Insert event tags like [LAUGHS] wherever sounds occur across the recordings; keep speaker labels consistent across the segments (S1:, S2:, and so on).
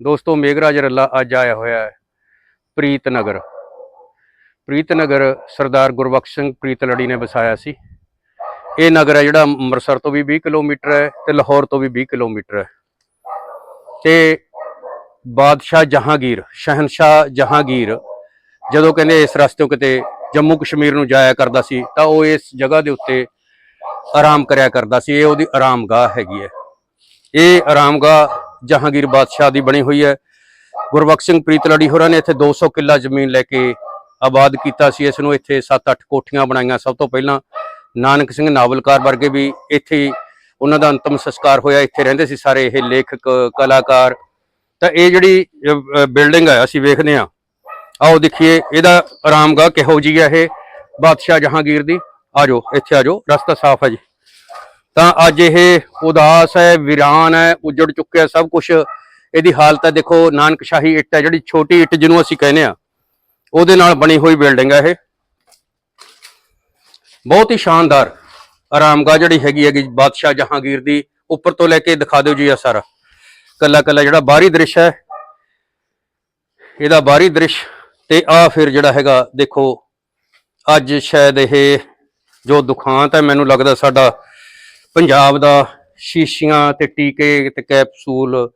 S1: ਦੋਸਤੋ, ਮੇਘਰਾਜ ਰੱਲਾ ਅੱਜ ਆਇਆ ਹੋਇਆ ਹੈ ਪ੍ਰੀਤ ਨਗਰ ਸਰਦਾਰ ਗੁਰਬਖਸ਼ ਸਿੰਘ ਪ੍ਰੀਤਲੜੀ ਨੇ ਵਸਾਇਆ ਸੀ। ਇਹ ਨਗਰ ਹੈ ਜਿਹੜਾ ਅੰਮ੍ਰਿਤਸਰ ਤੋਂ ਵੀ 20 ਕਿਲੋਮੀਟਰ ਹੈ ਤੇ ਲਾਹੌਰ ਤੋਂ ਵੀ 20 ਕਿਲੋਮੀਟਰ ਹੈ। ਤੇ ਬਾਦਸ਼ਾਹ ਜਹਾਂਗੀਰ ਸ਼ਹਿਨशाह ਜਹਾਂਗੀਰ ਜਦੋਂ ਕਹਿੰਦੇ ਇਸ ਰਸਤੇ ਕਿਤੇ ਜੰਮੂ ਕਸ਼ਮੀਰ ਨੂੰ ਜਾਇਆ ਕਰਦਾ ਸੀ ਤਾਂ ਉਹ ਇਸ ਜਗ੍ਹਾ ਦੇ ਉੱਤੇ ਆਰਾਮ ਕਰਿਆ ਕਰਦਾ ਸੀ। ਇਹ ਉਹਦੀ ਆਰਾਮਗਾਹ ਹੈਗੀ ਹੈ। ਇਹ ਆਰਾਮਗਾਹ ਜਹਾਂਗੀਰ ਬਾਦਸ਼ਾਹ ਦੀ ਬਣੀ ਹੋਈ ਹੈ। ਗੁਰਬਖਸ਼ ਸਿੰਘ ਪ੍ਰੀਤਲੜੀ ਹੋਰਾਂ ਨੇ ਇੱਥੇ 200 ਕਿੱਲਾ ਜ਼ਮੀਨ ਲੈ ਕੇ ਆਬਾਦ ਕੀਤਾ ਸੀ। ਇਸ ਨੂੰ ਇੱਥੇ 7-8 ਕੋਠੀਆਂ ਬਣਾਈਆਂ। ਸਭ ਤੋਂ ਪਹਿਲਾਂ ਨਾਨਕ ਸਿੰਘ ਨਾਵਲਕਾਰ ਵਰਗੇ ਵੀ ਇੱਥੇ ਉਹਨਾਂ ਦਾ ਅੰਤਮ ਸੰਸਕਾਰ ਹੋਇਆ। ਇੱਥੇ ਰਹਿੰਦੇ ਸੀ ਸਾਰੇ ਇਹ ਲੇਖਕ, ਕਲਾਕਾਰ। ਤਾਂ ਇਹ ਜਿਹੜੀ ਬਿਲਡਿੰਗ ਹੈ ਅਸੀਂ ਵੇਖਦੇ ਹਾਂ। ਆਓ ਦੇਖੀਏ, ਇਹਦਾ ਆਰਾਮਗਾਹ ਕਿਹੋ ਜੀ ਹੈ ਇਹ। ਬਾਦਸ਼ਾਹ ਜਹਾਂਗੀਰ ਦੀ। ਆਜੋ ਇੱਥੇ ਆਜੋ ਰਸਤਾ ਸਾਫ਼ ਹੈ ਜੀ। ਤਾਂ ਅੱਜ ਇਹ ਉਦਾਸ ਹੈ, ਵੀਰਾਨ ਹੈ, ਉਜੜ ਚੁੱਕਿਆ ਸਭ ਕੁਝ ਇਹਦੀ ਹਾਲਤ ਹੈ, ਦੇਖੋ, ਨਾਨਕਸ਼ਾਹੀ ਇੱਟ ਹੈ, ਜਿਹੜੀ ਛੋਟੀ ਇੱਟ ਜਿਹਨੂੰ ਅਸੀਂ ਕਹਿੰਦੇ ਆ ਉਹਦੇ ਨਾਲ ਬਣੀ ਹੋਈ ਬਿਲਡਿੰਗ ਹੈ ਇਹ। ਬਹੁਤ ਹੀ ਸ਼ਾਨਦਾਰ ਆਰਾਮਗਾਹ ਜਿਹੜੀ ਹੈਗੀ ਹੈਗੀ ਬਾਦਸ਼ਾਹ ਜਹਾਂਗੀਰ ਦੀ। ਉੱਪਰ ਤੋਂ ਲੈ ਕੇ ਦਿਖਾ ਦਿਓ ਜੀ ਆ ਸਾਰਾ। ਕੱਲਾ ਕੱਲਾ ਜਿਹੜਾ ਬਾਹਰੀ ਦ੍ਰਿਸ਼ ਹੈ, ਇਹਦਾ ਬਾਹਰੀ ਦ੍ਰਿਸ਼। ਤੇ ਆ ਫਿਰ ਜਿਹੜਾ ਹੈਗਾ, ਦੇਖੋ, ਅੱਜ ਸ਼ਾਇਦ ਇਹ ਜੋ ਦੁਖਾਂਤ ਹੈ, ਮੈਨੂੰ ਲੱਗਦਾ ਸਾਡਾ ਪੰਜਾਬ ਦਾ ਸ਼ੀਸ਼ੀਆਂ ਤੇ ਟੀਕੇ ਤੇ ਕੈਪਸੂਲ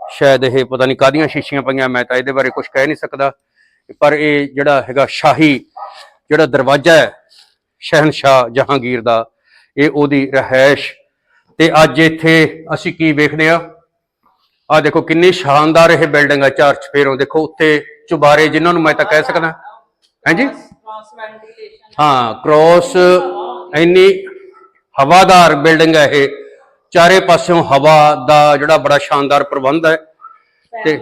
S1: ਸ਼ਾਇਦ ਇਹ ਪਤਾ ਨਹੀਂ ਕਾਦੀਆਂ ਸ਼ੀਸ਼ੀਆਂ ਪਈਆਂ ਮੈਂ ਤਾਂ ਇਹਦੇ ਬਾਰੇ ਕੁਝ ਕਹਿ ਨਹੀਂ ਸਕਦਾ। ਪਰ ਇਹ ਜਿਹੜਾ ਹੈਗਾ ਸ਼ਾਹੀ ਜਿਹੜਾ ਦਰਵਾਜ਼ਾ ਹੈ ਸ਼ਹਿਨशाह ਜਹਾਂਗੀਰ ਦਾ ਇਹ ਉਹਦੀ ਰਹਿائش ਤੇ ਅੱਜ ਇੱਥੇ ਅਸੀਂ ਕੀ ਵੇਖਦੇ ਆ ਆ ਦੇਖੋ ਕਿੰਨੀ ਸ਼ਾਨਦਾਰ ਇਹ ਬਿਲਡਿੰਗ ਆ ਚਾਰ ਚਫੇਰੋਂ ਦੇਖੋ ਉੱਥੇ ਚੁਬਾਰੇ ਜਿਨ੍ਹਾਂ ਨੂੰ ਮੈਂ ਤਾਂ ਕਹਿ ਸਕਦਾ। ਹਾਂਜੀ ਹਾਂ ਕ੍ਰੋਸ ਇੰਨੀ ਹਵਾਦਾਰ ਬਿਲਡਿੰਗ ਹੈ ਇਹ। ਚਾਰੇ ਪਾਸਿਓਂ ਹਵਾ ਦਾ ਜਿਹੜਾ ਬੜਾ ਸ਼ਾਨਦਾਰ ਪ੍ਰਬੰਧ ਹੈ। ਤੇ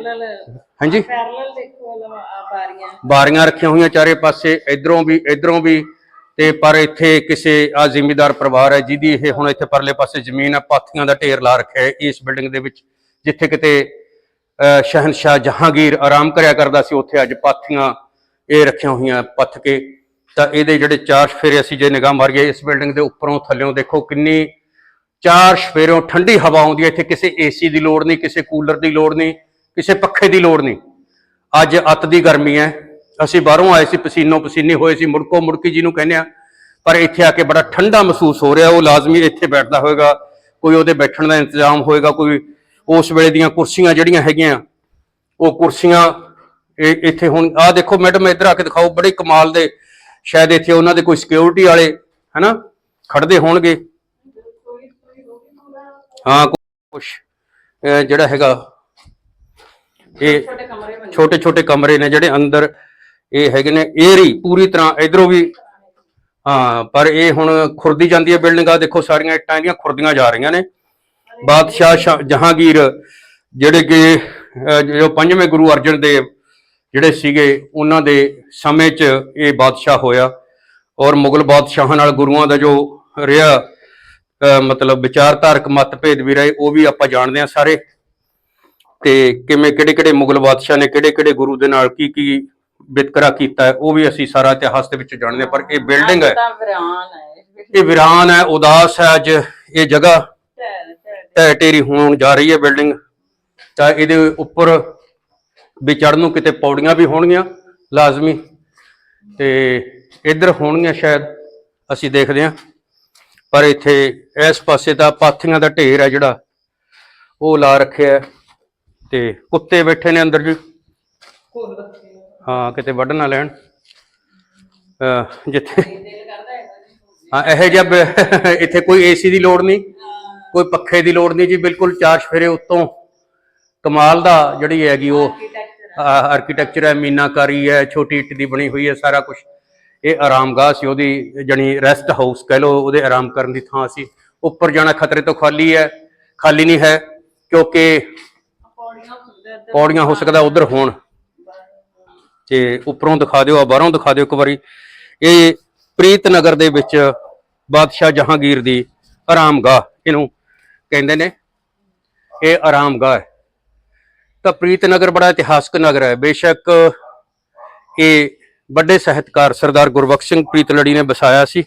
S1: ਹਾਂਜੀ?
S2: ਪੈਰਲਲ ਦੇਖੋ ਆ ਬਾਰੀਆਂ।
S1: ਬਾਰੀਆਂ ਰੱਖੀਆਂ ਹੋਈਆਂ ਚਾਰੇ ਪਾਸੇ ਇਧਰੋਂ ਵੀ ਇਧਰੋਂ ਵੀ। ਤੇ ਪਰ ਇੱਥੇ ਕਿਸੇ ਆ ਜ਼ਿਮੀਦਾਰ ਪਰਿਵਾਰ ਹੈ ਜਿਹਦੀ ਇਹ ਹੁਣ ਇੱਥੇ ਪਰਲੇ ਪਾਸੇ ਜ਼ਮੀਨ ਹੈ ਪਾਥੀਆਂ ਦਾ ਢੇਰ ਲਾ ਰੱਖਿਆ ਹੈ ਇਸ ਬਿਲਡਿੰਗ ਦੇ ਵਿੱਚ। ਜਿੱਥੇ ਕਿਤੇ ਸ਼ਹਿਨशाह ਜਹਾਂਗੀਰ ਆਰਾਮ ਕਰਿਆ ਕਰਦਾ ਸੀ ਉੱਥੇ ਅੱਜ ਪਾਥੀਆਂ ਇਹ ਰੱਖੀਆਂ ਹੋਈਆਂ ਪੱਥ ਕੇ। ਤਾਂ ਇਹਦੇ ਜਿਹੜੇ ਚਾਰ ਸਫੇਰੇ ਅਸੀਂ ਜੇ ਨਿਗਾਹ ਮਾਰੀਏ, ਇਸ ਬਿਲਡਿੰਗ ਦੇ ਉੱਪਰੋਂ ਥੱਲਿਓਂ ਦੇਖੋ ਕਿੰਨੀ ਚਾਰ ਸਫੇਰੋਂ ਠੰਡੀ ਹਵਾ ਆਉਂਦੀ ਹੈ। ਇੱਥੇ ਕਿਸੇ ਏਸੀ ਦੀ ਲੋੜ ਨਹੀਂ, ਕਿਸੇ ਕੂਲਰ ਦੀ ਲੋੜ ਨਹੀਂ, ਕਿਸੇ ਪੱਖੇ ਦੀ ਲੋੜ ਨਹੀਂ। ਅੱਜ ਅੱਤ ਦੀ ਗਰਮੀ ਹੈ। ਅਸੀਂ ਬਾਹਰੋਂ ਆਏ ਸੀ, ਪਸੀਨੋ ਪਸੀਨੇ ਹੋਏ ਸੀ, ਮੁੜਕੋ ਮੁੜਕੀ ਜਿਹਨੂੰ ਕਹਿੰਦੇ ਆ। ਪਰ ਇੱਥੇ ਆ ਕੇ ਬੜਾ ਠੰਡਾ ਮਹਿਸੂਸ ਹੋ ਰਿਹਾ, ਉਹ ਲਾਜ਼ਮੀ ਇੱਥੇ ਬੈਠਦਾ ਹੋਵੇਗਾ ਕੋਈ ਉਹਦੇ ਬੈਠਣ ਦਾ ਇੰਤਜ਼ਾਮ ਹੋਏਗਾ, ਕੋਈ ਉਸ ਵੇਲੇ ਦੀਆਂ ਕੁਰਸੀਆਂ ਜਿਹੜੀਆਂ ਹੈਗੀਆਂ, ਉਹ ਕੁਰਸੀਆਂ ਇਹ ਇੱਥੇ ਹੁਣ, ਆਹ ਦੇਖੋ ਮੈਡਮ, ਇੱਧਰ ਆ ਕੇ ਦਿਖਾਓ, ਬੜੇ ਕਮਾਲ ਦੇ ਸ਼ਾਇਦ ਇੱਥੇ ਉਹਨਾਂ ਦੇ ਕੋਈ ਸਿਕਿਉਰਿਟੀ ਵਾਲੇ, ਹਨਾ ਖੜਦੇ ਹੋਣਗੇ। ਹਾਂ ਕੁਝ ਜਿਹੜਾ ਹੈਗਾ, ਇਹ
S2: ਛੋਟੇ
S1: ਛੋਟੇ ਕਮਰੇ ਨੇ ਜਿਹੜੇ ਅੰਦਰ ਇਹ ਹੈਗੇ ਨੇ, ਏਰੀ ਪੂਰੀ ਤਰ੍ਹਾਂ ਇਧਰੋਂ ਵੀ, ਹਾਂ, ਪਰ ਇਹ ਹੁਣ ਖੁਰਦੀ ਜਾਂਦੀ ਹੈ ਬਿਲਡਿੰਗ ਆ, ਦੇਖੋ ਸਾਰੀਆਂ ਇੱਟਾਂ ਇਹਦੀਆਂ ਖੁਰਦੀਆਂ ਜਾ ਰਹੀਆਂ ਨੇ। ਬਾਦਸ਼ਾਹ ਸ਼ਾ- ਜਹਾਂਗੀਰ, ਜਿਹੜੇ ਕਿ ਜੋ ਪੰਜਵੇਂ ਗੁਰੂ ਅਰਜਨ ਦੇਵ ਜਿਹੜੇ ਸੀਗੇ ਉਹਨਾਂ ਦੇ ਸਮੇਂ 'ਚ ਇਹ ਬਾਦਸ਼ਾਹ ਹੋਇਆ ਔਰ ਮੁਗਲ ਬਾਦਸ਼ਾਹਾਂ ਨਾਲ ਗੁਰੂਆਂ ਦਾ ਜੋ ਰਿਹਾ ਮਤਲਬ ਵਿਚਾਰਧਾਰਕ ਮਤਭੇਦ ਵੀ ਰਹੇ ਉਹ ਵੀ ਆਪਾਂ ਜਾਣਦੇ ਹਾਂ ਸਾਰੇ। ਤੇ ਕਿਵੇਂ ਕਿਹੜੇ ਕਿਹੜੇ ਮੁਗਲ ਬਾਦਸ਼ਾਹ ਨੇ ਕਿਹੜੇ ਕਿਹੜੇ ਗੁਰੂ ਦੇ ਨਾਲ ਕੀ ਕੀ ਵਿਤਕਰਾ ਕੀਤਾ ਉਹ ਵੀ ਅਸੀਂ ਸਾਰਾ ਇਤਿਹਾਸ ਦੇ ਵਿੱਚ ਜਾਣਦੇ ਹਾਂ ਪਰ ਇਹ ਬਿਲਡਿੰਗ ਹੈ। ਇਹ ਵਿਰਾਨ ਹੈ ਉਦਾਸ ਹੈ ਅੱਜ ਇਹ ਜਗ੍ਹਾ। ਢੇਰੀ ਹੋਣ ਜਾ ਰਹੀ ਹੈ ਬਿਲਡਿੰਗ। ਤਾਂ ਇਹਦੇ ਉੱਪਰ ਵੀ ਚੜ੍ਹਨ ਨੂੰ ਕਿਤੇ ਪੌੜੀਆਂ ਵੀ ਹੋਣਗੀਆਂ ਲਾਜ਼ਮੀ ਤੇ ਇੱਧਰ ਹੋਣਗੀਆਂ ਸ਼ਾਇਦ, ਅਸੀਂ ਦੇਖਦੇ ਹਾਂ। ਪਰ ਇੱਥੇ ਇਸ ਪਾਸੇ ਤਾਂ ਪਾਥੀਆਂ ਦਾ ਢੇਰ ਹੈ ਜਿਹੜਾ, ਉਹ ਲਾ ਰੱਖਿਆ ਤੇ ਕੁੱਤੇ ਬੈਠੇ ਨੇ ਅੰਦਰ ਜੀ। ਹਾਂ, ਕਿਤੇ ਵੱਢ ਨਾ ਲੈਣ। ਜਿੱਥੇ
S2: ਹਾਂ,
S1: ਇਹ ਜਬ [LAUGHS] ਇੱਥੇ ਕੋਈ ਏਸੀ ਦੀ ਲੋੜ ਨਹੀਂ, ਕੋਈ ਪੱਖੇ ਦੀ ਲੋੜ ਨਹੀਂ ਜੀ, ਬਿਲਕੁਲ ਚਾਰ ਸਫੇਰੇ ਉੱਤੋਂ ਕਮਾਲ ਦਾ ਜਿਹੜੀ ਹੈਗੀ ਉਹ
S2: ਆਰਕੀਟੈਕਚਰ
S1: ਹੈ, ਮੀਨਾਕਾਰੀ ਹੈ, ਛੋਟੀ ਇੱਟ ਦੀ ਬਣੀ ਹੋਈ ਹੈ, ਸਾਰਾ ਕੁਝ ਇਹ ਆਰਾਮਗਾਹ ਸੀ ਉਹਦੀ, ਜਣੀ ਰੈਸਟ ਹਾਊਸ ਕਹਿ ਲਓ, ਉਹਦੇ ਆਰਾਮ ਕਰਨ ਦੀ ਥਾਂ ਸੀ। ਉੱਪਰ ਜਾਣਾ ਖਤਰੇ ਤੋਂ ਖਾਲੀ ਹੈ, ਖਾਲੀ ਨਹੀਂ ਹੈ, ਕਿਉਂਕਿ
S2: ਪੌੜੀਆਂ
S1: ਹੋ ਸਕਦਾ ਉਧਰ ਹੋਣ। ਤੇ ਉੱਪਰੋਂ ਦਿਖਾ ਦਿਓ, ਆ ਬਾਹਰੋਂ ਦਿਖਾ ਦਿਓ ਇੱਕ ਵਾਰੀ। ਇਹ ਪ੍ਰੀਤ ਨਗਰ ਦੇ ਵਿੱਚ ਬਾਦਸ਼ਾਹ ਜਹਾਂਗੀਰ ਦੀ ਆਰਾਮਗਾਹ, ਇਹਨੂੰ ਕਹਿੰਦੇ ਨੇ। ਇਹ ਆਰਾਮਗਾਹ ਹੈ। ਤਾਂ ਪ੍ਰੀਤਨਗਰ ਬੜਾ ਇਤਿਹਾਸਕ ਨਗਰ ਹੈ। ਬੇਸ਼ੱਕ ਇਹ ਵੱਡੇ ਸਾਹਿਤਕਾਰ ਸਰਦਾਰ ਗੁਰਬਖਸ਼ ਸਿੰਘ ਪ੍ਰੀਤਲੜੀ ਨੇ ਬਸਾਇਆ ਸੀ।